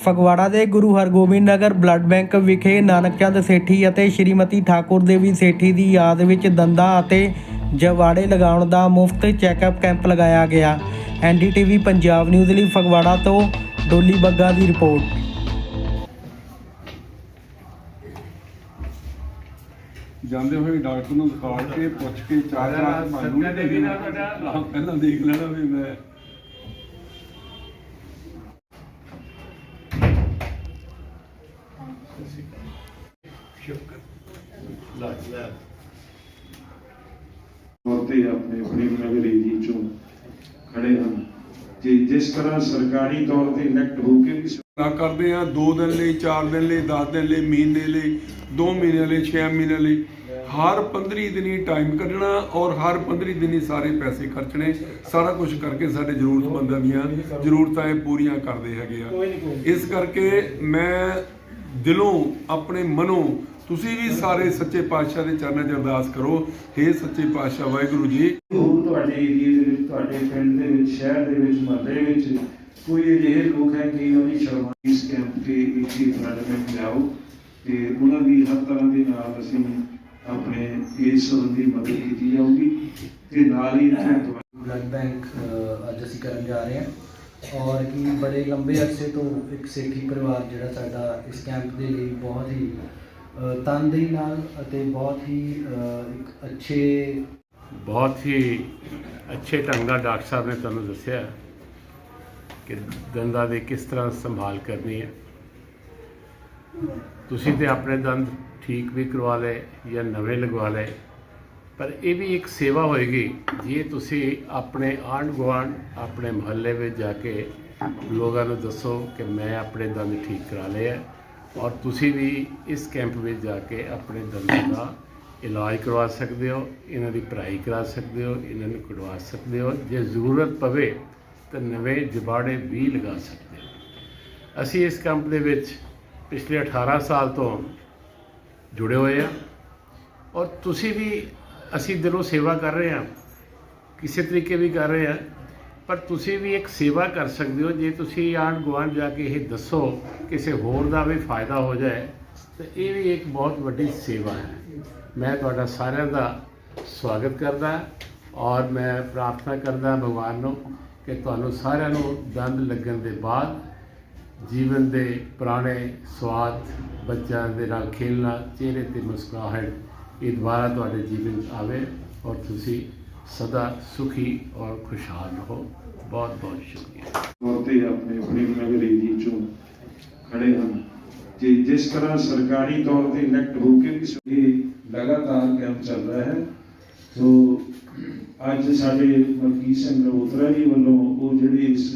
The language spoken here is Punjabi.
ਫਗਵਾੜਾ ਦੇ ਗੁਰੂ ਹਰਗੋਬਿੰਦ ਨਗਰ ਬਲੱਡ ਬੈਂਕ ਵਿਖੇ ਨਾਨਕ ਚੰਦ ਸੇਠੀ ਅਤੇ ਸ਼੍ਰੀਮਤੀ ਠਾਕੁਰ ਦੇਵੀ ਸੇਠੀ ਦੀ ਯਾਦ ਵਿੱਚ ਦੰਦਾਂ ਅਤੇ ਜਵਾੜੇ ਲਗਾਉਣ ਦਾ ਮੁਫਤ ਚੈੱਕਅਪ ਕੈਂਪ ਲਗਾਇਆ ਗਿਆ। ਐਨਡੀਟੀਵੀ ਪੰਜਾਬ ਨਿਊਜ਼ ਲਈ ਫਗਵਾੜਾ ਤੋਂ ਡੋਲੀ ਬੱਗਾ ਦੀ ਰਿਪੋਰਟ। ਜਾਂਦੇ ਹੋਏ ਡਾਕਟਰ ਨੂੰ ਦਿਖਾ ਕੇ ਪੁੱਛ ਕੇ ਚਾਰ ਚਾਰ ਦੇਖਣਾ ਪਹਿਲਾਂ ਦੇਖ ਲੈਣਾ ਵੀ ਮੈਂ ਤੌਰ ਤੇ ਆਪਣੇ ਪ੍ਰੀਮਨਗਰ ਏਰੀਏ ਚੋਂ ਖੜੇ ਹਨ। ਤੇ ਜਿਸ ਤਰ੍ਹਾਂ ਸਰਕਾਰੀ ਤੌਰ ਤੇ ਇਲੈਕਟ ਹੋ ਕੇ ਵੀ ਨਾ ਕਰਦੇ ਆ 2 ਦਿਨ ਲਈ 4 ਦਿਨ ਲਈ 10 ਦਿਨ ਲਈ ਮਹੀਨੇ ਲਈ 2 ਮਹੀਨੇ ਲਈ 6 ਮਹੀਨੇ ਲਈ ਹਰ 15 ਦਿਨੀ ਟਾਈਮ ਕੱਢਣਾ ਔਰ ਹਰ 15 ਦਿਨੀ ਸਾਰੇ ਪੈਸੇ ਖਰਚਣੇ ਸਾਰਾ ਕੁਝ ਕਰਕੇ ਸਾਡੇ ਜ਼ਰੂਰਤਮੰਦਾਂ ਦੀਆਂ ਜ਼ਰੂਰਤਾਂ ਇਹ ਪੂਰੀਆਂ ਕਰਦੇ ਹੈਗੇ ਆ। ਇਸ ਕਰਕੇ ਮੈਂ ਦਿਲੋਂ ਆਪਣੇ ਮਨੋਂ ਤੁਸੀਂ ਵੀ ਸਾਰੇ ਸੱਚੇ ਪਾਤਸ਼ਾਹ ਦੇ ਚਰਨਾਂ 'ਚ ਅਰਦਾਸ ਕਰੋ। हे ਸੱਚੇ ਪਾਤਸ਼ਾਹ ਵਾਹਿਗੁਰੂ ਜੀ। ਹੋਰ ਤੁਹਾਡੇ ਏਰੀਏ ਦੇ ਵਿੱਚ ਤੁਹਾਡੇ ਪਿੰਡ ਦੇ ਵਿੱਚ ਸ਼ਹਿਰ ਦੇ ਵਿੱਚ ਮਹੱਲੇ ਵਿੱਚ ਕੋਈ ਅਜਿਹੇ ਲੋਕ ਹੈ ਕਿ ਉਹਦੀ ਸ਼ਰਮਾ ਇਸ ਕੈਂਪ ਤੇ ਇੱਥੇ ਟੂਰਨਾਮੈਂਟ ਲਿਆਓ ਤੇ ਉਹਨਾਂ ਦੀ ਹਰ ਤਰ੍ਹਾਂ ਦੇ ਨਾਲ ਅਸੀਂ ਆਪਣੇ ਇਸ ਸੰਬੰਧੀ ਮਦਦ ਕੀਤੀ ਜਾਊਗੀ ਤੇ ਨਾਲ ਹੀ ਬਲੱਡ ਬੈਂਕ ਅੱਜ ਅਸੀਂ ਕਰਨ ਜਾ ਰਹੇ ਹਾਂ। ਔਰ ਕਿ ਬੜੇ ਲੰਬੇ ਅਰਸੇ ਤੋਂ ਇੱਕ ਸੇਠੀ ਪਰਿਵਾਰ ਜਿਹੜਾ ਸਾਡਾ ਇਸ ਕੈਂਪ ਦੇ ਲਈ ਬਹੁਤ ਹੀ ਤਨਦੇਹੀ ਨਾਲ ਅਤੇ ਬਹੁਤ ਹੀ ਇੱਕ ਅੱਛੇ ਬਹੁਤ ਹੀ ਅੱਛੇ ਢੰਗ ਨਾਲ ਡਾਕਟਰ ਸਾਹਿਬ ਨੇ ਤੁਹਾਨੂੰ ਦੱਸਿਆ ਕਿ ਦੰਦਾਂ ਦੀ ਕਿਸ ਤਰ੍ਹਾਂ ਸੰਭਾਲ ਕਰਨੀ ਹੈ। ਤੁਸੀਂ ਤੇ ਆਪਣੇ ਦੰਦ ਠੀਕ ਵੀ ਕਰਵਾ ਲਏ ਜਾਂ ਨਵੇਂ ਲਗਵਾ ਲਏ। ਪਰ ਇਹ ਵੀ ਇੱਕ ਸੇਵਾ ਹੋਏਗੀ, ਜੇ ਤੁਸੀਂ ਆਪਣੇ ਆਂਢ ਗੁਆਂਢ, ਆਪਣੇ ਮੁਹੱਲੇ ਵਿੱਚ ਜਾ ਕੇ ਲੋਕਾਂ ਨੂੰ ਦੱਸੋ ਕਿ ਮੈਂ ਆਪਣੇ ਦੰਦ ਠੀਕ ਕਰਾ ਲਏ ਹੈ ਔਰ ਤੁਸੀਂ ਵੀ ਇਸ ਕੈਂਪ ਵਿੱਚ ਜਾ ਕੇ ਆਪਣੇ ਦੰਦਾਂ ਦਾ ਇਲਾਜ ਕਰਵਾ ਸਕਦੇ ਹੋ, ਇਹਨਾਂ ਦੀ ਪੜ੍ਹਾਈ ਕਰਾ ਸਕਦੇ ਹੋ, ਇਹਨਾਂ ਨੂੰ ਕਢਵਾ ਸਕਦੇ ਹੋ, ਜੇ ਜ਼ਰੂਰਤ ਪਵੇ ਤਾਂ ਨਵੇਂ ਜਬਾੜੇ ਵੀ ਲਗਾ ਸਕਦੇ ਹੋ। ਅਸੀਂ ਇਸ ਕੈਂਪ ਦੇ ਵਿੱਚ ਪਿਛਲੇ 18 ਸਾਲ ਤੋਂ ਜੁੜੇ ਹੋਏ ਹਾਂ ਔਰ ਤੁਸੀਂ ਵੀ ਅਸੀਂ ਦਿਲੋਂ ਸੇਵਾ ਕਰ ਰਹੇ ਹਾਂ, ਕਿਸੇ ਤਰੀਕੇ ਵੀ ਕਰ ਰਹੇ ਹਾਂ, ਪਰ ਤੁਸੀਂ ਵੀ ਇੱਕ ਸੇਵਾ ਕਰ ਸਕਦੇ ਹੋ, ਜੇ ਤੁਸੀਂ ਆਂਢ ਗੁਆਂਢ ਜਾ ਕੇ ਇਹ ਦੱਸੋ, ਕਿਸੇ ਹੋਰ ਦਾ ਵੀ ਫਾਇਦਾ ਹੋ ਜਾਏ, ਤਾਂ ਇਹ ਵੀ ਇੱਕ ਬਹੁਤ ਵੱਡੀ ਸੇਵਾ ਹੈ। ਮੈਂ ਤੁਹਾਡਾ ਸਾਰਿਆਂ ਦਾ ਸਵਾਗਤ ਕਰਦਾ ਔਰ ਮੈਂ ਪ੍ਰਾਰਥਨਾ ਕਰਦਾ ਭਗਵਾਨ ਨੂੰ ਕਿ ਤੁਹਾਨੂੰ ਸਾਰਿਆਂ ਨੂੰ ਦੰਦ ਲੱਗਣ ਦੇ ਬਾਅਦ ਜੀਵਨ ਦੇ ਪੁਰਾਣੇ ਸਵਾਦ ਬੱਚਿਆਂ ਦੇ ਨਾਲ ਖੇਲਣਾ, ਚਿਹਰੇ ਤੇ ਮੁਸਕਰਾਹਟ ਇਹ ਦੁਬਾਰਾ ਤੁਹਾਡੇ ਜੀਵਨ 'ਚ ਆਵੇ ਔਰ ਤੁਸੀਂ ਸਦਾ ਸੁਖੀ ਔਰ ਖੁਸ਼ਹਾਲ ਰਹੋ। ਬਹੁਤ ਬਹੁਤ ਸ਼ੁਕਰੀਆ। ਤੌਰ ਤੇ ਆਪਣੇ ਪ੍ਰੀਮਨਗਰ ਏਰੀਏ ਚੋਂ ਖੜੇ ਹਨ। ਤੇ ਜਿਸ ਤਰ੍ਹਾਂ ਸਰਕਾਰੀ ਤੌਰ ਤੇ ਇਲੈਕਟ ਹੋ ਕੇ ਵੀ ਇਹ ਲਗਾਤਾਰ ਕੈਂਪ ਚੱਲ ਰਿਹਾ ਹੈ, ਸੋ ਅੱਜ ਸਾਡੇ ਮਲਕੀਤ ਸਿੰਘ ਰੋਤਰਾ ਜੀ ਵੱਲੋਂ ਉਹ ਜਿਹੜੀ ਇਸ